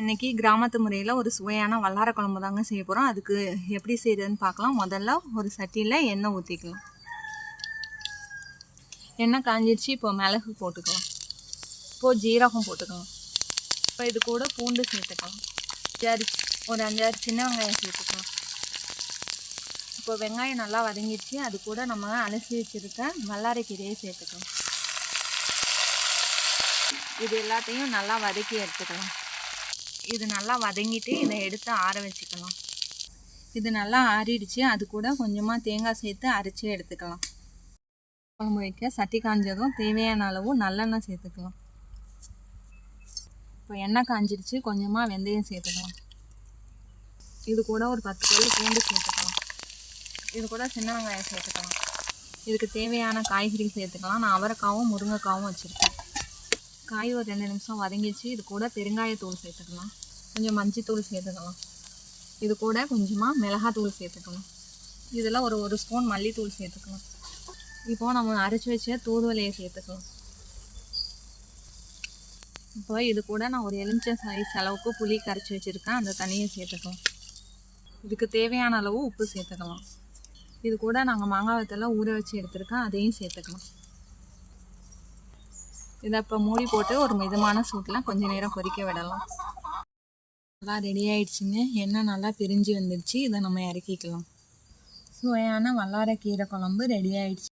இன்னைக்கு கிராமத்து முறையில் ஒரு சுவையான வல்லார குழம்பு தாங்க செய்ய போகிறோம் அதுக்கு எப்படி செய்கிறதுன்னு பார்க்கலாம். முதல்ல ஒரு சட்டியில் எண்ணெய் ஊற்றிக்கலாம் எண்ணெய் காஞ்சிருச்சு இப்போ மிளகு போட்டுக்கலாம். இப்போது ஜீரகம் போட்டுக்கலாம். இப்போ இது கூட பூண்டு சேர்த்துக்கலாம். அஞ்சாறு ஒரு அஞ்சாறு சின்ன வெங்காயம் சேர்த்துக்கலாம். இப்போ வெங்காயம் நல்லா வதங்கிடுச்சு. அது கூட நம்ம அலசி வச்சுருக்க வல்லாரைக்கீரையை சேர்த்துக்கலாம். இது எல்லாத்தையும் நல்லா வதக்கி எடுத்துக்கலாம். இது நல்லா வதங்கிட்டு இதை எடுத்து ஆற வச்சுக்கலாம். இது நல்லா ஆறிடுச்சு. அது கூட கொஞ்சமாக தேங்காய் சேர்த்து அரைச்சி எடுத்துக்கலாம். குழம்பு வைக்க சட்டி காஞ்சதும் தேவையான அளவு நல்லெண்ணெய் சேர்த்துக்கலாம். இப்போ எண்ணெய் காஞ்சிடுச்சு கொஞ்சமாக வெந்தயம் சேர்த்துக்கலாம். இது கூட ஒரு பத்து பல்லு பூண்டு சேர்த்துக்கலாம். இது கூட சின்ன வெங்காயம் சேர்த்துக்கலாம். இதுக்கு தேவையான காய்கறி சேர்த்துக்கலாம். நான் அவரைக்காவும் முருங்கைக்காவும் வச்சுருக்கேன். காய் ஒரு ரெண்டு நிமிஷம் வதங்கிச்சு இது கூட பெருங்காயத்தூள் சேர்த்துக்கலாம். கொஞ்சம் மஞ்சத்தூள் சேர்த்துக்கலாம். இது கூட கொஞ்சமாக மிளகாத்தூள் சேர்த்துக்கலாம். இதில் ஒரு ஒரு ஸ்பூன் மல்லித்தூள் சேர்த்துக்கலாம். இப்போ நம்ம அரைச்சி வச்ச தூதுவலையை சேர்த்துக்கலாம். இப்போ இது கூட நான் ஒரு எலுமிச்சை சைஸ் அளவுக்கு புளி கரைச்சி வச்சுருக்கேன். அந்த தண்ணியை சேர்த்துக்கலாம். இதுக்கு தேவையான அளவு உப்பு சேர்த்துக்கலாம். இது கூட நாங்கள் மாங்காய் வத்தெல்லாம் ஊற வச்சு எடுத்துருக்கேன். அதையும் சேர்த்துக்கலாம். இதை இப்போ மூடி போட்டு ஒரு மிதமான சூட்டில் கொஞ்ச நேரம் கொதிக்க விடலாம். நல்லா ரெடி ஆயிடுச்சுங்க. எண்ணெய் நல்லா பிரிஞ்சு வந்துடுச்சு. இதை நம்ம இறக்கிக்கலாம். சுவையான வல்லார கீரை குழம்பு ரெடி ஆயிடுச்சு.